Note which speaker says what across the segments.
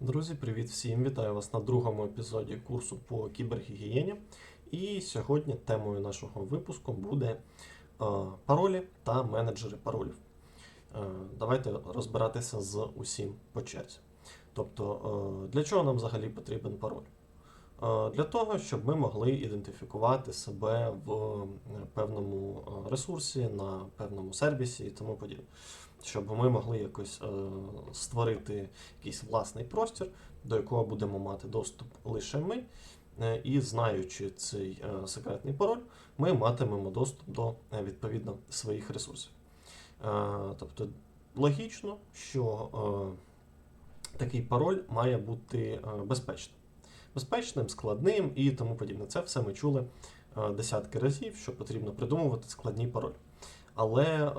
Speaker 1: Друзі, привіт всім! Вітаю вас на другому епізоді курсу по кібергігієні. І сьогодні темою нашого випуску буде е, паролі та менеджери паролів. Е, давайте розбиратися з усім по черзі. Тобто, е, для чого нам взагалі потрібен пароль? Е, Для того, щоб ми могли ідентифікувати себе в е, певному е, ресурсі, на певному сервісі і тому подібне. Щоб ми могли якось створити якийсь власний простір, до якого будемо мати доступ лише ми. І знаючи цей секретний пароль, ми матимемо доступ до відповідно своїх ресурсів. Тобто логічно, що такий пароль має бути безпечним. Безпечним, складним і тому подібне. Це все ми чули е, десятки разів, що потрібно придумувати складні паролі. Але е,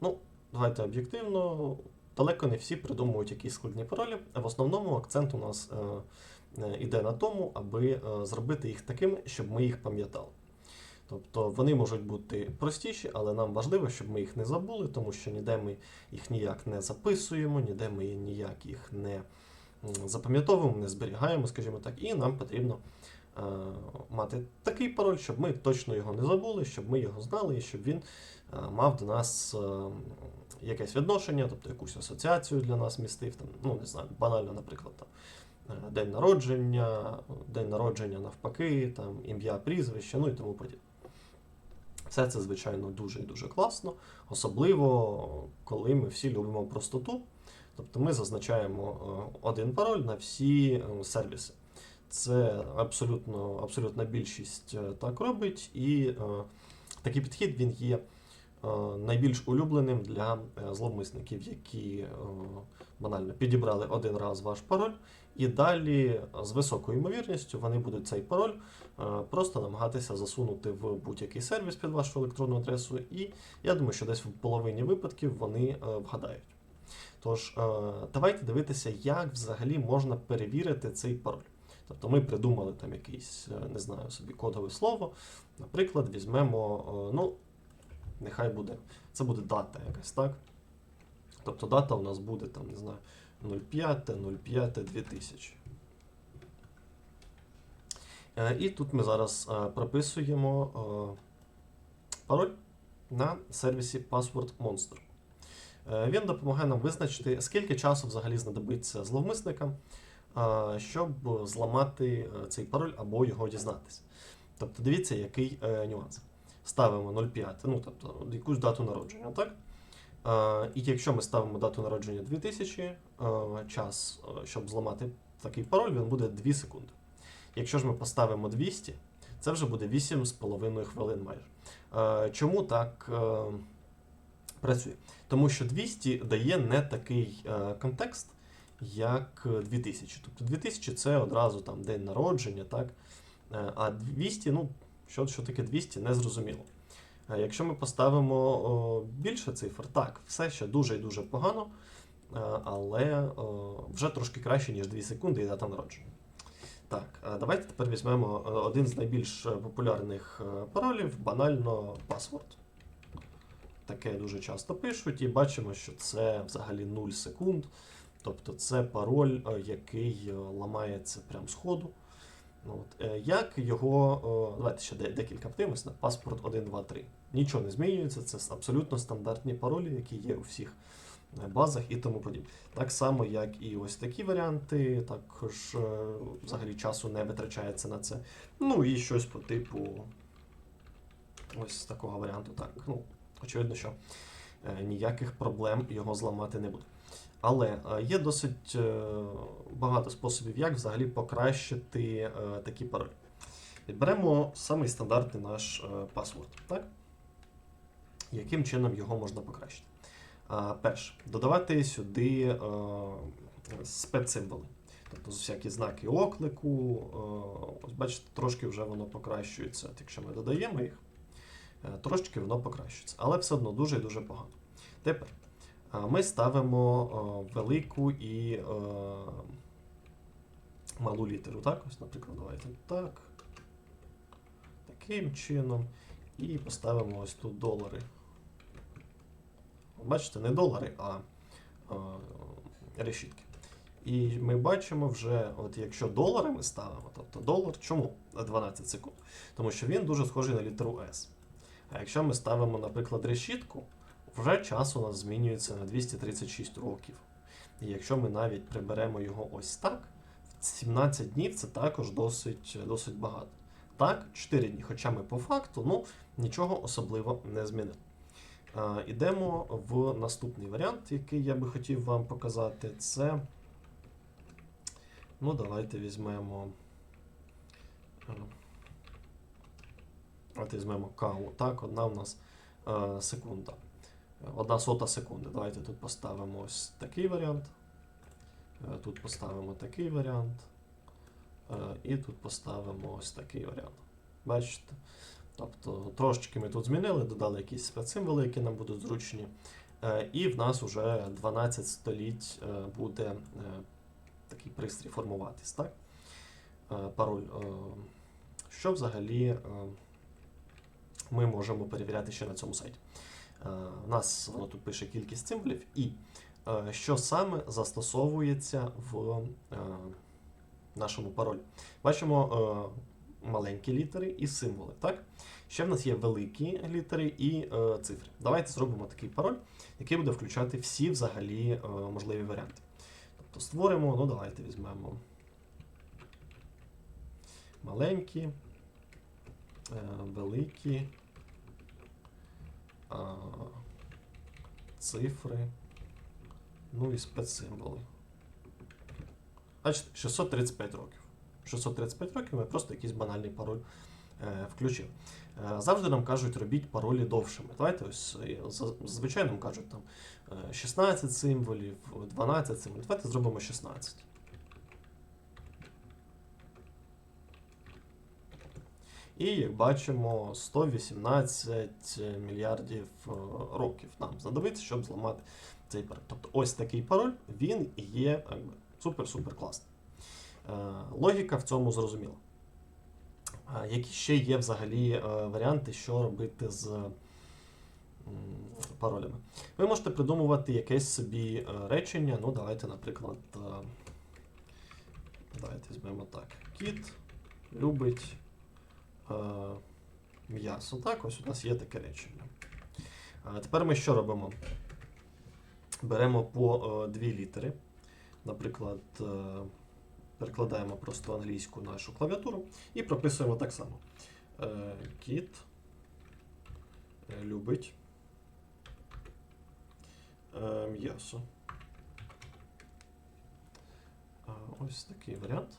Speaker 1: ну, давайте об'єктивно, далеко не всі придумують якісь складні паролі. В основному акцент у нас е, іде на тому, аби зробити їх такими, щоб ми їх пам'ятали. Тобто вони можуть бути простіші, але нам важливо, щоб ми їх не забули, тому що ніде ми їх ніяк не записуємо, ніде ми ніяк їх не запам'ятовуємо, не зберігаємо, скажімо так, і нам потрібно е, мати такий пароль, щоб ми точно його не забули, щоб ми його знали і щоб він е, мав до нас е, якесь відношення, тобто якусь асоціацію для нас містив, там, ну не знаю, банально, наприклад, там, день народження, день народження навпаки, там, ім'я, прізвище, ну і тому подібне. Все це, звичайно, дуже і дуже класно, особливо коли ми всі любимо простоту. Тобто ми зазначаємо е, один пароль на всі е, сервіси. Це абсолютно, абсолютна більшість е, так робить, і такий підхід він є найбільш улюбленим для зловмисників, які банально підібрали один раз ваш пароль, і далі з високою ймовірністю вони будуть цей пароль просто намагатися засунути в будь-який сервіс під вашу електронну адресу, і я думаю, що десь в половині випадків вони вгадають. Тож, е, давайте дивитися, як взагалі можна перевірити цей пароль. Тобто ми придумали там якийсь, е, не знаю, собі кодове слово. Наприклад, візьмемо, е, ну, нехай буде, це буде дата якась, так? Тобто дата у нас буде там, не знаю, 05, 05, 2000. Е, І тут ми зараз прописуємо пароль на сервісі Password Monster. Е, Він допомагає нам визначити, скільки часу взагалі знадобиться зловмисникам, е, щоб зламати е, цей пароль або його дізнатися. Тобто дивіться, який нюанс. Ставимо 05, ну тобто якусь дату народження, так? І якщо ми ставимо дату народження 2000, е, час, щоб зламати такий пароль, він буде 2 секунди. Якщо ж ми поставимо 200, це вже буде 8,5 хвилин майже. Чому так працює? Тому що 200 дає не такий е, контекст, як 2000. Тобто 2000 це одразу там день народження, так? Е, А 200, ну, що, що таке 200, не зрозуміло. Е, Якщо ми поставимо більше цифр, так, все ще дуже і дуже погано, але вже трошки краще, ніж 2 секунди і дата народження. Так, давайте тепер візьмемо один з найбільш популярних паролів, банально паспорт. Таке дуже часто пишуть, і бачимо, що це взагалі 0 секунд. Тобто це пароль, е, який е, ламається прямо з ходу. От. е, Як його. Давайте ще декілька подивимось на паспорт 1, 2, 3. Нічого не змінюється, це абсолютно стандартні паролі, які є у всіх базах і тому подібне. Так само, як і ось такі варіанти, також взагалі часу не витрачається на це. Ну і щось по типу ось такого варіанту. Так, ну, очевидно, що е, ніяких проблем його зламати не буде. Але е, є досить е, багато способів, як взагалі покращити такі паролі. Беремо самий стандартний наш паспорт. Так? Яким чином його можна покращити? Перше, додавати сюди спецсимволи. Тобто всякі знаки оклику. Ось бачите, трошки вже воно покращується. Якщо ми додаємо їх, е, трошки воно покращується. Але все одно дуже і дуже погано. Тепер ми ставимо е, велику і е, малу літеру. Так? Ось, наприклад, давайте так. Таким чином. І поставимо ось тут долари. Бачите, не долари, а е, решітки. І ми бачимо вже, от якщо долари ми ставимо, тобто долар, чому 12 секунд? Тому що він дуже схожий на літеру S. А якщо ми ставимо, наприклад, решітку, вже час у нас змінюється на 236 років. І якщо ми навіть приберемо його ось так, 17 днів це також досить, досить багато. Так, 4 дні, хоча ми по факту ну, нічого особливо не змінили. Ідемо в наступний варіант, який я би хотів вам показати. Це. Ну, давайте візьмемо. Давайте візьмемо каву. Так, одна у нас е, секунда. Одна сота секунди. Давайте тут поставимо ось такий варіант. Е, Тут поставимо такий варіант. Е, І тут поставимо ось такий варіант. Бачите? Тобто трошечки ми тут змінили, додали якісь спецсимволи, які нам будуть зручні. Е, І в нас вже 12 століть буде такий пристрій формуватись. Так? Пароль. Що взагалі ми можемо перевіряти ще на цьому сайті? Е, У нас воно тут пише кількість символів і е, що саме застосовується в е, нашому паролі. Бачимо е, маленькі літери і символи. Так? Ще в нас є великі літери і е, цифри. Давайте зробимо такий пароль, який буде включати всі взагалі е, можливі варіанти. Тобто створимо, ну давайте візьмемо маленькі, е, великі цифри, ну і спецсимволи. Бачите, 635 років. 635 років ми просто якийсь банальний пароль е, включив. Е, завжди нам кажуть, робіть паролі довшими. Давайте ось е, нам кажуть там е, 16 символів, 12 символів. Давайте зробимо 16. І як бачимо, 118 мільярдів е, років нам знадобиться, щоб зламати цей пароль. Тобто ось такий пароль, він є супер-супер класний. Е, Логіка в цьому зрозуміла. Які ще є взагалі е, варіанти, що робити з паролями? Ви можете придумувати якесь собі е, речення. Ну, давайте, наприклад, е, давайте візьмемо так. Кіт любить е, м'ясо. Так, ось у нас є таке речення. Тепер ми що робимо? Беремо по е, дві літери. Наприклад, е, перекладаємо просто англійську нашу клавіатуру і прописуємо так само. Е, Кіт е, любить е, м'ясо. Ось такий варіант.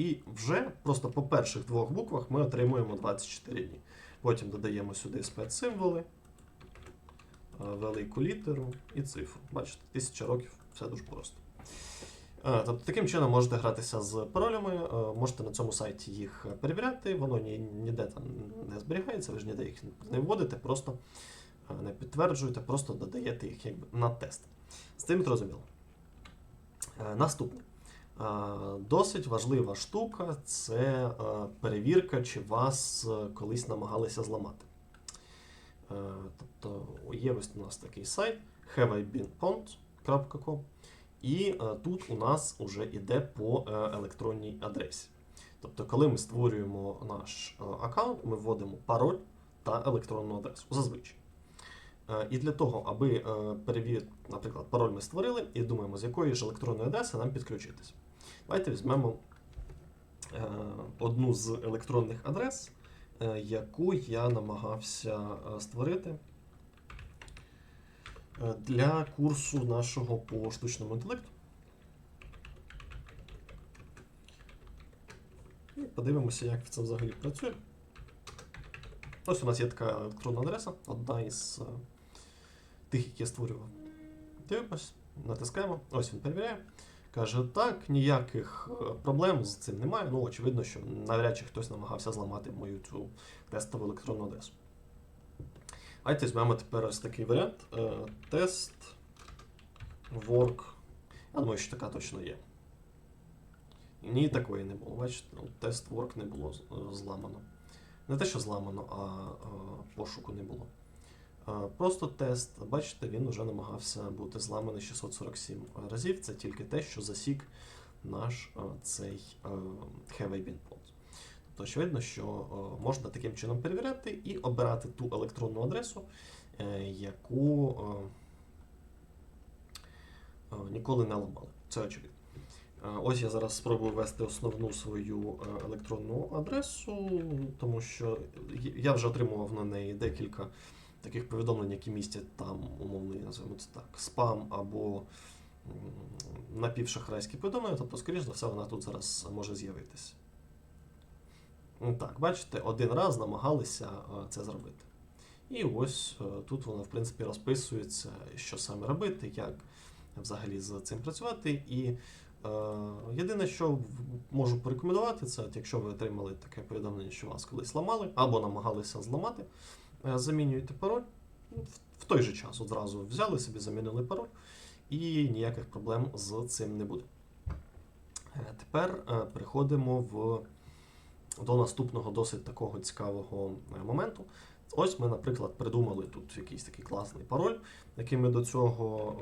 Speaker 1: І вже просто по перших двох буквах ми отримуємо 24 дні. Потім додаємо сюди спецсимволи, е, велику літеру і цифру. Бачите, тисяча років, все дуже просто. Е, Тобто таким чином можете гратися з паролями, е, можете на цьому сайті їх перевіряти, воно ні, ніде там не зберігається, ви ж ніде їх не вводите, просто не підтверджуєте, просто додаєте їх якби на тест. З цим зрозуміло. Наступне. Досить важлива штука це е, перевірка, чи вас е, колись намагалися зламати. Е, Тобто є ось у нас такий сайт haveibeenpwned.com і тут у нас вже йде по електронній адресі. Тобто, коли ми створюємо наш аккаунт, ми вводимо пароль та електронну адресу зазвичай. І для того, аби перевірити, наприклад, пароль ми створили і думаємо, з якої ж електронної адреси нам підключитись. Давайте візьмемо е, одну з електронних адрес, е, яку я намагався е, створити для курсу нашого по штучному інтелекту. І подивимося, як це взагалі працює. Ось у нас є така електронна адреса, одна із тих, які я створював. Дивимось, натискаємо, ось він перевіряє. Каже, так, ніяких е, проблем з цим немає. Ну, очевидно, що навряд чи хтось намагався зламати мою цю тестову електронну адресу. Давайте візьмемо тепер ось такий варіант. Е, Тест work. Я думаю, що така точно є. Ні, такої не було. Бачите, ну, тест work не було е, зламано. Не те, що зламано, а пошуку не було. Е, Просто тест, бачите, він вже намагався бути зламаний 647 разів. Це тільки те, що засік наш е, цей е, Have I. Тобто, очевидно, що е, можна таким чином перевіряти і обирати ту електронну адресу, е, яку е, е, ніколи не ламали. Це очевидно. Е, Ось я зараз спробую ввести основну свою е, електронну адресу, тому що я вже отримував на неї декілька таких повідомлень, які містять там умовний, називаємо це так, спам або напівшахрайські повідомлення, тобто, скоріш за все, вона тут зараз може з'явитися. Ну, Так, бачите, один раз намагалися е, це зробити. І ось е, тут воно, в принципі, розписується, що саме робити, як взагалі з цим працювати. І е, єдине, що можу порекомендувати, це от якщо ви отримали таке повідомлення, що вас колись ламали або намагалися зламати, замінюєте пароль ну, в, той же час одразу взяли собі, замінили пароль, і ніяких проблем з цим не буде. Е, Тепер е, переходимо в, до наступного досить такого цікавого е, моменту. Ось ми, наприклад, придумали тут якийсь такий класний пароль, який ми до цього,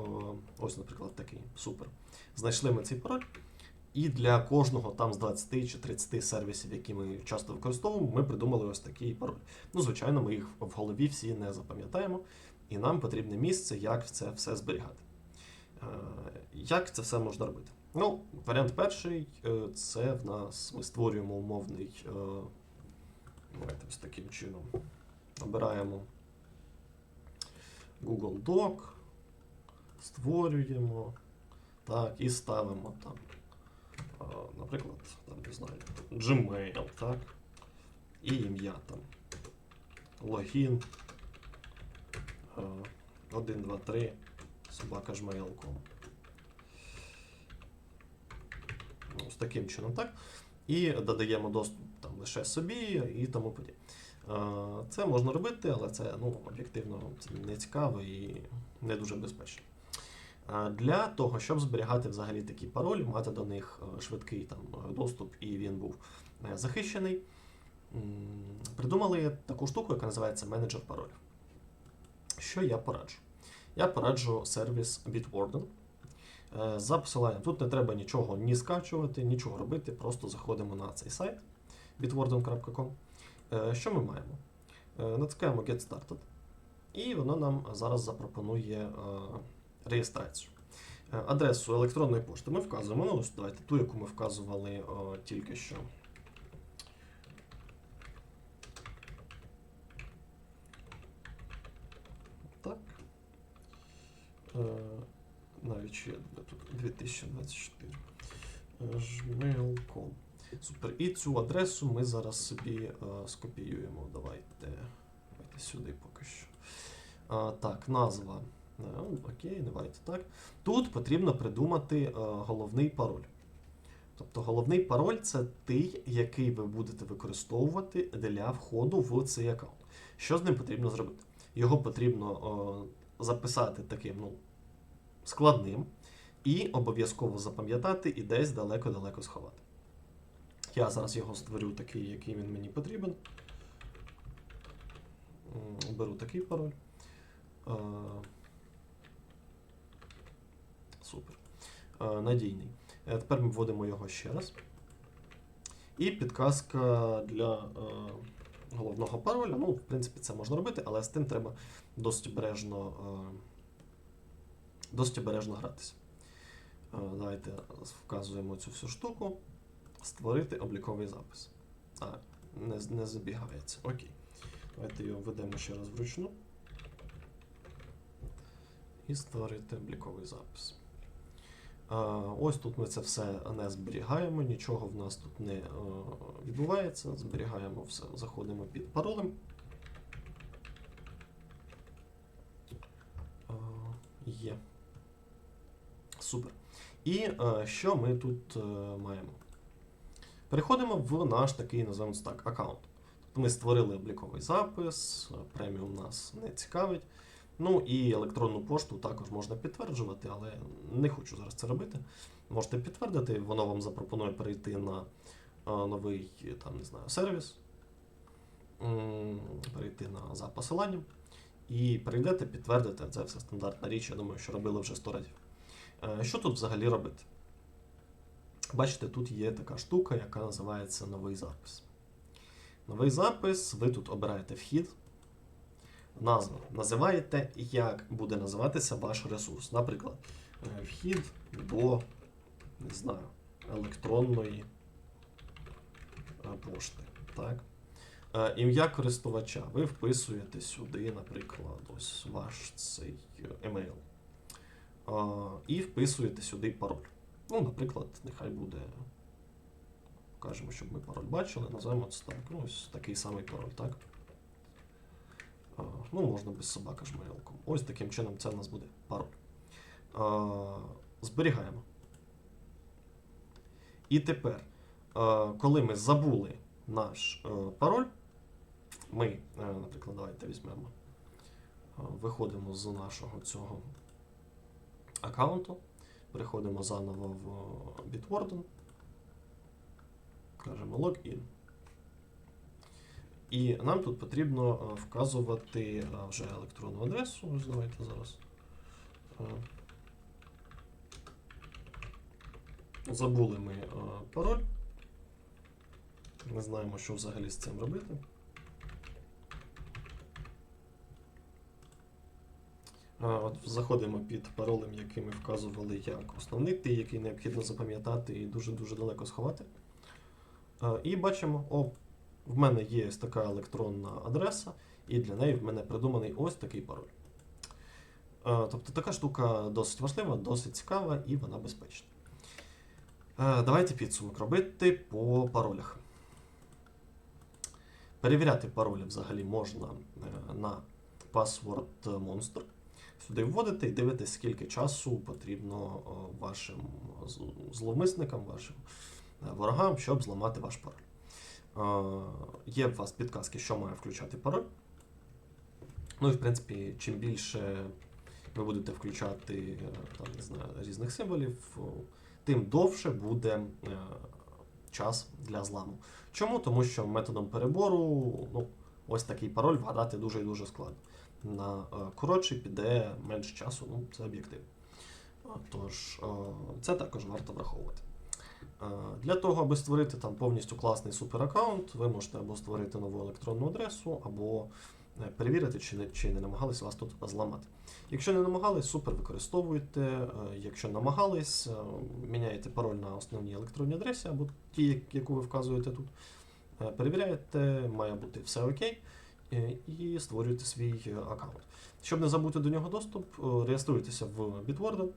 Speaker 1: е, ось, наприклад, такий супер. Знайшли ми цей пароль. І для кожного там з 20 чи 30 сервісів, які ми часто використовуємо, ми придумали ось такий пароль. Ну, звичайно, ми їх в голові всі не запам'ятаємо, і нам потрібне місце, як це все зберігати. Е, Як це все можна робити? Ну, варіант перший е, це в нас ми створюємо умовний. е, Давайте ось таким чином. Обираємо Google Doc, створюємо, так, і ставимо там, наприклад, там, не знаю, Gmail, так, і ім'я там, логін, е, 1, 2, 3, собака gmail.com. Ось таким чином, так. І додаємо доступ там лише собі і тому подібне. Е, Це можна робити, але це ну, об'єктивно це не цікаво і не дуже безпечно. Для того, щоб зберігати взагалі такі паролі, мати до них е, швидкий там, е, доступ і він був е, захищений, придумали таку штуку, яка називається менеджер паролів. Що я пораджу? Я пораджу сервіс Bitwarden. За посиланням тут не треба нічого ні скачувати, нічого робити, просто заходимо на цей сайт bitwarden.com. Що ми маємо? Натискаємо Get Started, і воно нам зараз запропонує реєстрацію. Е, Адресу електронної пошти ми вказуємо. Ну, ось давайте ту, яку ми вказували е, тільки що. Так. Е, Навіть ще тут 2024. Е, Gmail.com. Супер. І цю адресу ми зараз собі е, скопіюємо. Давайте, давайте сюди поки що. А, так, назва. Е, окей, давайте так. Тут потрібно придумати е, головний пароль. Тобто головний пароль це той, який ви будете використовувати для входу в цей аккаунт. Що з ним потрібно зробити? Його потрібно е, записати таким ну, складним і обов'язково запам'ятати і десь далеко-далеко сховати. Я зараз його створю такий, який він мені потрібен. Беру такий пароль. Супер. Е, Надійний. Е, Тепер ми вводимо його ще раз. І підказка для е, головного пароля. Ну, в принципі, це можна робити, але з тим треба досить обережно, досить обережно гратися. Давайте вказуємо цю всю штуку. Створити обліковий запис. А, не, не забігається. Окей. Давайте його введемо ще раз вручну. І створити обліковий запис. Ось тут ми це все не зберігаємо, нічого в нас тут не е, відбувається. Зберігаємо все, заходимо під паролем. Є. Супер. І е, що ми тут е, маємо? Переходимо в наш такий, називаємо так, аккаунт. Ми створили обліковий запис, преміум нас не цікавить. Ну і електронну пошту також можна підтверджувати, але не хочу зараз це робити. Можете підтвердити, воно вам запропонує перейти на е, новий там, не знаю, сервіс, перейти на за посиланням. і прийдете, підтвердите. Це все стандартна річ, я думаю, що робили вже 100 разів. Е, Що тут взагалі робити? Бачите, тут є така штука, яка називається новий запис. Новий запис, ви тут обираєте вхід, назву називаєте, як буде називатися ваш ресурс. Наприклад, е, вхід до, не знаю, електронної е, пошти. Так? Е, Ім'я користувача. Ви вписуєте сюди, наприклад, ось ваш цей емейл. І вписуєте сюди пароль. Ну, наприклад, нехай буде. Кажемо, щоб ми пароль бачили, називаємо це так. Ну, ось такий самий пароль, так? Ну, можна без собака жмейлком. Ось таким чином це в нас буде пароль. Зберігаємо. І тепер, коли ми забули наш е, пароль, ми, е, наприклад, давайте візьмемо, е, виходимо з нашого цього аккаунту. Переходимо заново в Bitwarden. Кажемо login. І нам тут потрібно е, вказувати е, вже електронну адресу. Давайте зараз. е, Забули ми пароль. Не знаємо, що взагалі з цим робити. От заходимо під паролем, який ми вказували як основний, той, який необхідно запам'ятати і дуже-дуже далеко сховати. І бачимо, о, в мене є ось така електронна адреса, і для неї в мене придуманий ось такий пароль. Е, Тобто така штука досить важлива, досить цікава і вона безпечна. Е, Давайте підсумок робити по паролях. Перевіряти паролі взагалі можна е, на Password Monster. Сюди вводите і дивитесь, скільки часу потрібно вашим зловмисникам, вашим ворогам, щоб зламати ваш пароль. Е, Є у вас підказки, що має включати пароль. Ну і в принципі, чим більше ви будете включати е, там, не знаю, різних символів, тим довше буде е, час для зламу. Чому? Тому що методом перебору ну, ось такий пароль вгадати дуже і дуже складно. На е, коротший піде менше часу, ну це об'єктивно. А, Тож, е, це також варто враховувати. Е, Для того, аби створити там повністю класний супераккаунт, ви можете або створити нову електронну адресу, або е, перевірити, чи не, чи не намагались вас тут зламати. Якщо не намагались, супер використовуйте. Е, Якщо намагались, міняєте пароль на основній електронній адресі, або ті, яку ви вказуєте тут. Перевіряєте, має бути все окей, і створюєте свій аккаунт. Щоб не забути до нього доступ, реєструйтеся в Bitwarden,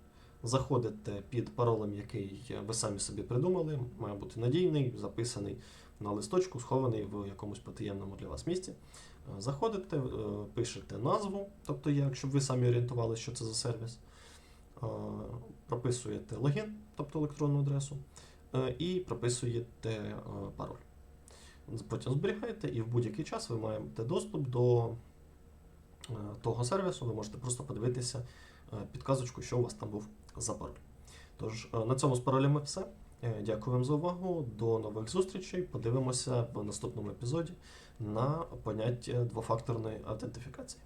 Speaker 1: заходите під паролем, який ви самі собі придумали, має бути надійний, записаний на листочку, схований в якомусь потаємному для вас місці. Заходите, е, пишете назву, тобто як, щоб ви самі орієнтувалися, що це за сервіс. Е, Прописуєте логін, тобто електронну адресу, е, і прописуєте пароль. Потім зберігаєте, і в будь-який час ви маєте доступ до того сервісу. Ви можете просто подивитися підказочку, що у вас там був за. Тож, е, на цьому з паролями все. Е, Дякую вам за увагу. До нових зустрічей. Подивимося в наступному епізоді на поняття двофакторної автентифікації.